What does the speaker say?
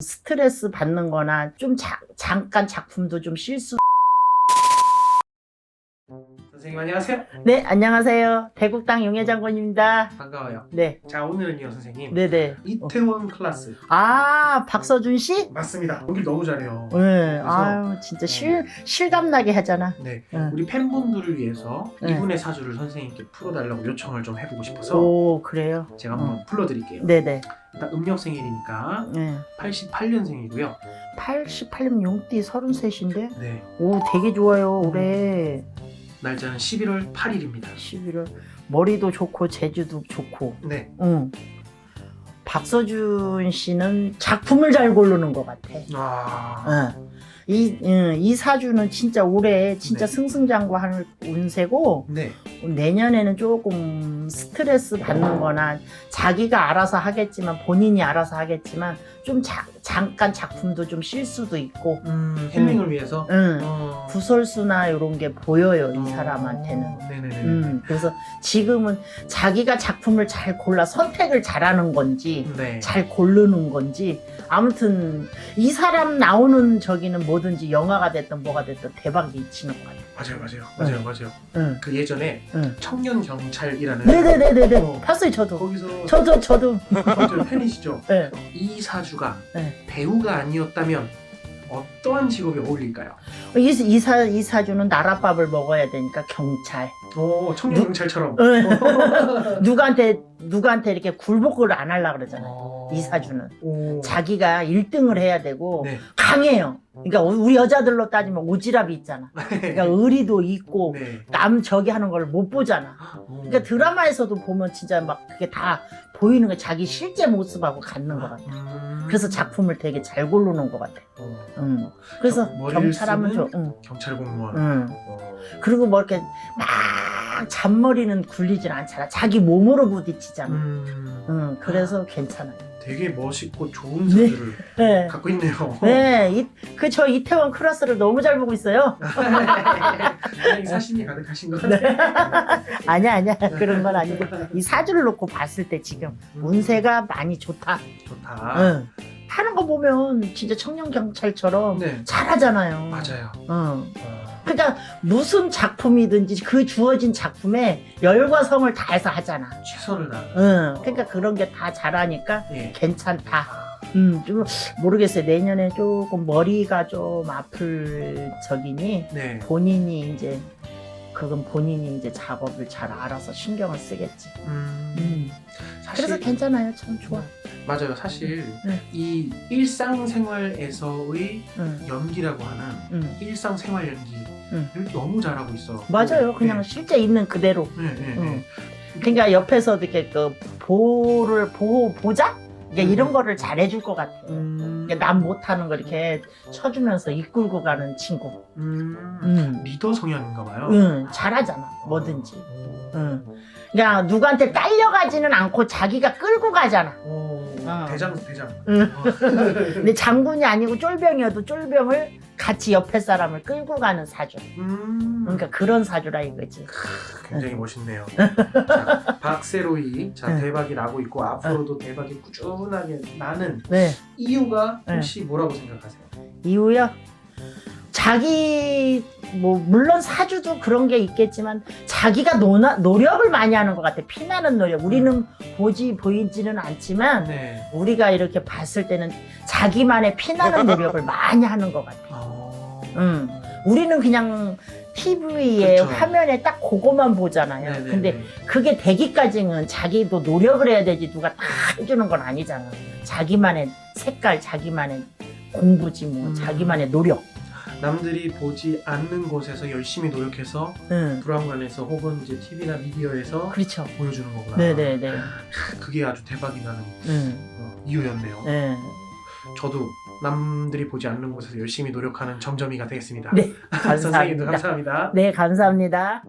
스트레스 받는 거나 좀 자- 잠깐 작품도 좀 실수. 선생님 안녕하세요. 네, 안녕하세요. 대국당 용해 장군입니다. 반가워요. 네, 자 오늘은요 선생님 네네. 이태원 클래스 아, 박서준 씨? 맞습니다. 연기 너무 잘해요. 네, 아유, 진짜 실, 실감나게 하잖아. 네 응. 우리 팬분들을 위해서 네. 이분의 사주를 선생님께 풀어달라고 요청을 좀 해보고 싶어서 오, 그래요? 제가 한번 풀어드릴게요. 네네. 일단 음력 생일이니까 네. 88년생이고요. 88년 용띠 33인데? 네 오, 되게 좋아요, 올해. 날짜는 11월 8일입니다. 11월. 머리도 좋고, 재주도 좋고. 네. 응. 박서준 씨는 작품을 잘 고르는 것 같아. 아 응. 이, 응, 이 사주는 진짜 올해 진짜 네. 승승장구할 운세고 네. 내년에는 조금 스트레스 받는 거나 자기가 알아서 하겠지만 본인이 알아서 하겠지만 좀 자, 잠깐 작품도 좀 쉴 수도 있고 음, 힐링을 위해서. 응. 어. 구설수나 이런 게 보여요 이 사람한테는 어, 네네네. 음, 그래서 지금은 자기가 작품을 잘 골라 선택을 잘하는 건지 네. 잘 고르는 건지 아무튼 이 사람 나오는 저기는 뭐 든지 영화가 됐든 뭐가 됐든 대박이 치는 것 같아요. 맞아요 맞아요 맞아요 맞아요. 응. 그 예전에 응. 청년 경찰이라는 네네네네네. 어. 봤어요 저도. 거기서 저도 저도. 저도 팬이시죠? 네. 이 사주가 네. 배우가 아니었다면 어떠한 직업이 어울릴까요? 이, 이, 사, 이 사주는 나라밥을 먹어야 되니까 경찰. 오 청년 누- 경찰처럼. 응. 누구한테 누구한테 이렇게 굴복을 안 하려 그러잖아요. 어. 이 사주는 오. 자기가 1등을 해야 되고 네. 강해요. 그러니까 우리 여자들로 따지면 오지랖이 있잖아. 그러니까 의리도 있고 네. 남 저기 하는 걸 못 보잖아. 오. 그러니까 드라마에서도 보면 진짜 막 그게 다 보이는 거 자기 실제 모습하고 같는 것 같아. 음. 그래서 작품을 되게 잘 고르는 것 같아. 어. 응. 그래서 머리를 경찰하면 쓰는 좋아. 응. 경찰 공무원. 응. 어. 그리고 뭐 이렇게 막 잔머리는 굴리진 않잖아. 자기 몸으로 부딪히잖아. 음. 응. 그래서 괜찮아요. 되게 멋있고 좋은 네. 사주를 네. 갖고 있네요. 네, 그 저 이태원 클래스를 너무 잘 보고 있어요. 굉장히 사심이 가득하신 것 같아요. 아니야, 아니야. 그런 건 아니고. 이 사주를 놓고 봤을 때 지금 운세가 많이 좋다. 좋다. 응. 하는 거 보면 진짜 청년 경찰처럼 네. 잘하잖아요. 맞아요. 응. 어. 그러니까 무슨 작품이든지 그 주어진 작품에 열과 성을 다해서 하잖아. 최선을 다. 응. 그러니까 그런 게 다 잘하니까 예. 괜찮다. 음, 좀 모르겠어요. 내년에 조금 머리가 좀 아플 적이니 네. 본인이 이제 그건 본인이 이제 작업을 잘 알아서 신경을 쓰겠지. 음. 음. 사실 그래서 괜찮아요. 참 좋아. 맞아요. 사실 네. 이 일상생활에서의 응. 연기라고 하는 응. 일상생활 연기 를 응. 너무 잘하고 있어. 맞아요. 그냥 네. 실제 있는 그대로. 네, 네, 응. 네. 그러니까 옆에서 이렇게 그 보를 보호 보자. 그러니까 음. 이런 거를 잘해줄 것 같아. 음. 그러니까 남 못하는 거 이렇게 쳐주면서 이끌고 가는 친구. 음. 응. 리더 성향인가 봐요. 응. 잘하잖아. 뭐든지. 오. 응. 그러니까 누구한테 딸려가지는 않고 자기가 끌고 가잖아. 오. 어. 대장 대장. 응. 어. 근데 장군이 아니고 쫄병이어도 쫄병을 같이 옆에 사람을 끌고 가는 사주. 음. 그러니까 그런 사주라 이거지. 굉장히 멋있네요. 자, 박세로이 자 네. 대박이 나고 있고 앞으로도 대박이 꾸준하게 나는 네. 이유가 네. 혹시 뭐라고 생각하세요? 이유요? 자기 뭐 물론 사주도 그런 게 있겠지만 자기가 노나, 노력을 많이 하는 것 같아. 피나는 노력. 우리는 보지 보이지는 않지만 네. 우리가 이렇게 봤을 때는 자기만의 피나는 노력을 많이 하는 것 같아. 어... 응. 우리는 그냥 TV에 그렇죠. 화면에 딱 그거만 보잖아요. 네네네. 근데 그게 되기까지는 자기도 노력을 해야 되지 누가 다 해주는 건 아니잖아. 자기만의 색깔, 자기만의 공부지 뭐, 음. 자기만의 노력. 남들이 보지 않는 곳에서 열심히 노력해서 응. 불안관에서 혹은 이제 TV나 미디어에서 그렇죠. 보여주는 거구나. 네네네. 그게 아주 대박이 나는 응. 어, 이유였네요. 네. 저도 남들이 보지 않는 곳에서 열심히 노력하는 점점이가 되겠습니다. 네. 선생님도 감사합니다. 감사합니다. 네, 감사합니다.